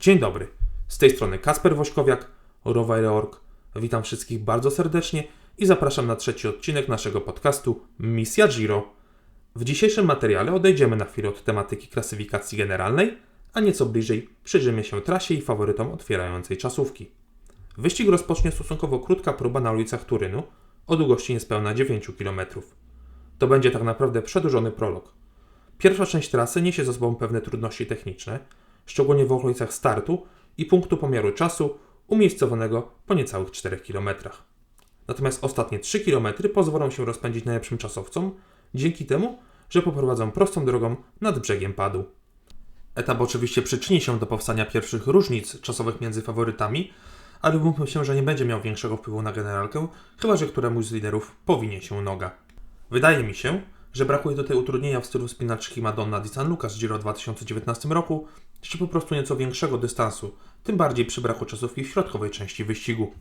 Dzień dobry, z tej strony Kasper Wośkowiak, Rower.org. Witam wszystkich bardzo serdecznie i zapraszam na trzeci odcinek naszego podcastu Misja Giro. W dzisiejszym materiale odejdziemy na chwilę od tematyki klasyfikacji generalnej, a nieco bliżej przyjrzymy się trasie i faworytom otwierającej czasówki. Wyścig rozpocznie stosunkowo krótka próba na ulicach Turynu o długości niespełna 9 km. To będzie tak naprawdę przedłużony prolog. Pierwsza część trasy niesie ze sobą pewne trudności techniczne, szczególnie w okolicach startu i punktu pomiaru czasu umiejscowanego po niecałych 4 km. Natomiast ostatnie 3 km pozwolą się rozpędzić najlepszym czasowcom, dzięki temu, że poprowadzą prostą drogą nad brzegiem padu. Etap oczywiście przyczyni się do powstania pierwszych różnic czasowych między faworytami, ale umówmy się, że nie będzie miał większego wpływu na generalkę, chyba że któremuś z liderów powinie się noga. Wydaje mi się, że brakuje tutaj utrudnienia w stylu spinaczki Madonna di San Lucas Giro 2019 roku, czy po prostu nieco większego dystansu, tym bardziej przy braku czasówki w środkowej części wyścigu.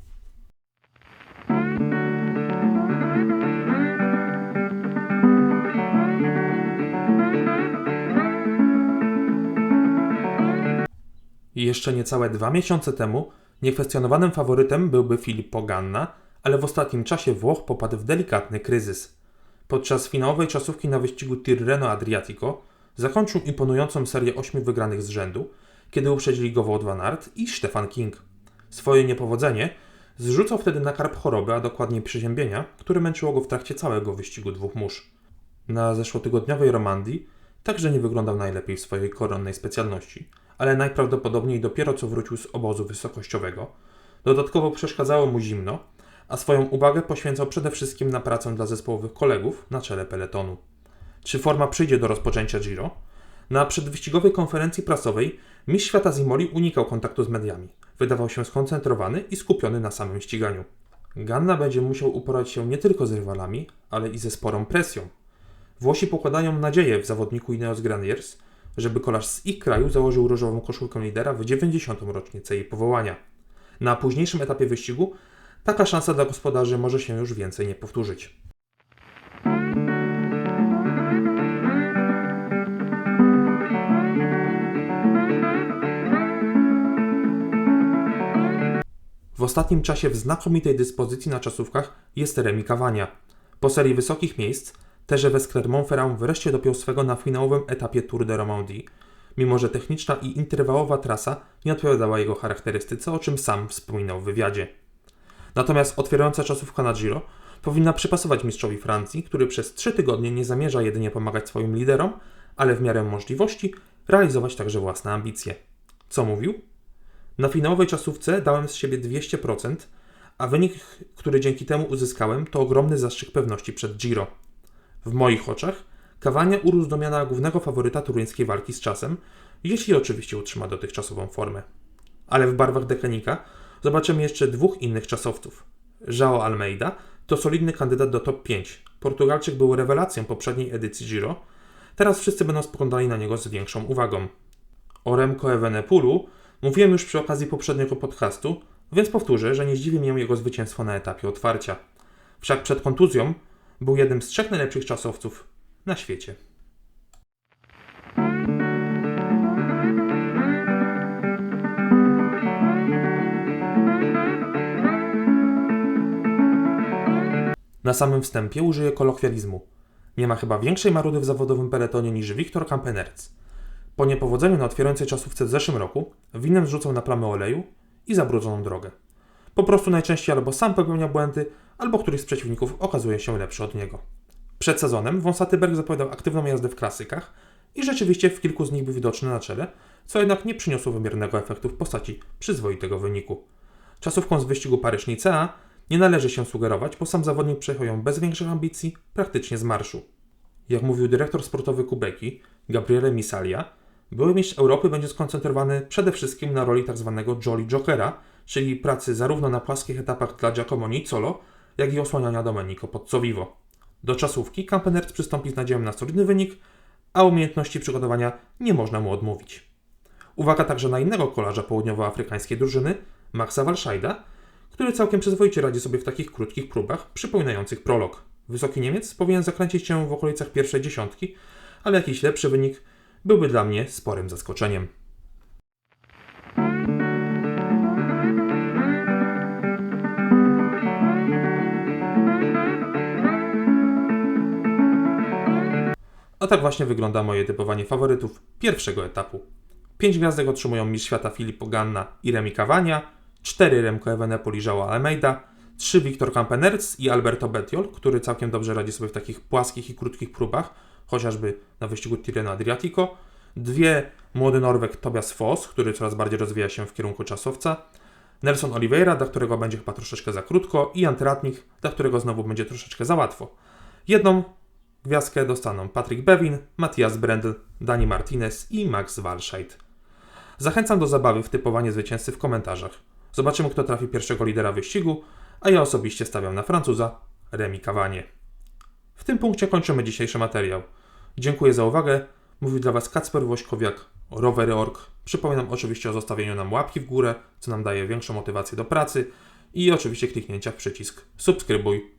Jeszcze niecałe dwa miesiące temu niekwestionowanym faworytem byłby Filippo Ganna, ale w ostatnim czasie Włoch popadł w delikatny kryzys. Podczas finałowej czasówki na wyścigu Tirreno Adriatico zakończył imponującą serię ośmiu wygranych z rzędu, kiedy uprzedzili go Wout van Aert i Stefan King. Swoje niepowodzenie zrzucał wtedy na karp choroby, a dokładniej przeziębienia, które męczyło go w trakcie całego wyścigu dwóch mórz. Na zeszłotygodniowej Romandii także nie wyglądał najlepiej w swojej koronnej specjalności, ale najprawdopodobniej dopiero co wrócił z obozu wysokościowego. Dodatkowo przeszkadzało mu zimno, a swoją uwagę poświęcał przede wszystkim na pracę dla zespołowych kolegów na czele peletonu. Czy forma przyjdzie do rozpoczęcia Giro? Na przedwyścigowej konferencji prasowej mistrz świata Zimoli unikał kontaktu z mediami. Wydawał się skoncentrowany i skupiony na samym ściganiu. Ganna będzie musiał uporać się nie tylko z rywalami, ale i ze sporą presją. Włosi pokładają nadzieję w zawodniku Ineos Graniers, żeby kolarz z ich kraju założył różową koszulkę lidera w 90. rocznicę jej powołania. Na późniejszym etapie wyścigu taka szansa dla gospodarzy może się już więcej nie powtórzyć. W ostatnim czasie w znakomitej dyspozycji na czasówkach jest Remi Cavagna. Po serii wysokich miejsc Terze Clermont-Ferrand wreszcie dopiął swego na finałowym etapie Tour de Romandie, mimo że techniczna i interwałowa trasa nie odpowiadała jego charakterystyce, o czym sam wspominał w wywiadzie. Natomiast otwierająca czasówka na Giro powinna przypasować mistrzowi Francji, który przez trzy tygodnie nie zamierza jedynie pomagać swoim liderom, ale w miarę możliwości realizować także własne ambicje. Co mówił? Na finałowej czasówce dałem z siebie 200%, a wynik, który dzięki temu uzyskałem, to ogromny zastrzyk pewności przed Giro. W moich oczach Kawania urósł do miana głównego faworyta turyńskiej walki z czasem, jeśli oczywiście utrzyma dotychczasową formę. Ale w barwach Dekenika zobaczymy jeszcze dwóch innych czasowców. João Almeida to solidny kandydat do top 5. Portugalczyk był rewelacją poprzedniej edycji Giro. Teraz wszyscy będą spoglądali na niego z większą uwagą. O Remco Evenepoelu mówiłem już przy okazji poprzedniego podcastu, więc powtórzę, że nie zdziwi mnie jego zwycięstwo na etapie otwarcia. Wszak przed kontuzją był jednym z trzech najlepszych czasowców na świecie. Na samym wstępie użyję kolokwializmu. Nie ma chyba większej marudy w zawodowym peletonie niż Wiktor Kampenerc. Po niepowodzeniu na otwierającej czasówce w zeszłym roku winem zrzucał na plamę oleju i zabrudzoną drogę. Po prostu najczęściej albo sam popełnia błędy, albo któryś z przeciwników okazuje się lepszy od niego. Przed sezonem Wąsaty Berg zapowiadał aktywną jazdę w klasykach i rzeczywiście w kilku z nich był widoczny na czele, co jednak nie przyniosło wymiernego efektu w postaci przyzwoitego wyniku. Czasówką z wyścigu Paryż-Nicea nie należy się sugerować, bo sam zawodnik przejechał ją bez większych ambicji, praktycznie z marszu. Jak mówił dyrektor sportowy Kubeki, Gabriele Misalia, były mistrz Europy będzie skoncentrowany przede wszystkim na roli tzw. Tak Jolly Jokera, czyli pracy zarówno na płaskich etapach dla Giacomo Nizzolo, jak i osłaniania Domenico Pozzovivo. Do czasówki Kampenert przystąpi z nadzieją na solidny wynik, a umiejętności przygotowania nie można mu odmówić. Uwaga także na innego kolarza południowoafrykańskiej drużyny, Maxa Walscheida, który całkiem przyzwoicie radzi sobie w takich krótkich próbach, przypominających prolog. Wysoki Niemiec powinien zakręcić się w okolicach pierwszej dziesiątki, ale jakiś lepszy wynik byłby dla mnie sporym zaskoczeniem. A tak właśnie wygląda moje typowanie faworytów pierwszego etapu. Pięć gwiazdek otrzymują Mistrz Świata Filip Ganna i Remi Cavagna, 4 Remco Evenepoel i Joao Almeida, 3 Victor Campenerz i Alberto Bettiol, który całkiem dobrze radzi sobie w takich płaskich i krótkich próbach, chociażby na wyścigu Tirreno Adriatico, dwie młody Norweg Tobias Foss, który coraz bardziej rozwija się w kierunku czasowca, Nelson Oliveira, dla którego będzie chyba troszeczkę za krótko i Jan Tratnik, dla którego znowu będzie troszeczkę za łatwo. Jedną gwiazdkę dostaną Patrick Bevin, Matthias Brendel, Dani Martinez i Max Walscheid. Zachęcam do zabawy w typowanie zwycięzcy w komentarzach. Zobaczymy, kto trafi pierwszego lidera wyścigu, a ja osobiście stawiam na Francuza Remi Cavanie. W tym punkcie kończymy dzisiejszy materiał. Dziękuję za uwagę. Mówił dla Was Kacper Wośkowiak, Rowery.org. Przypominam oczywiście o zostawieniu nam łapki w górę, co nam daje większą motywację do pracy i oczywiście kliknięcia w przycisk subskrybuj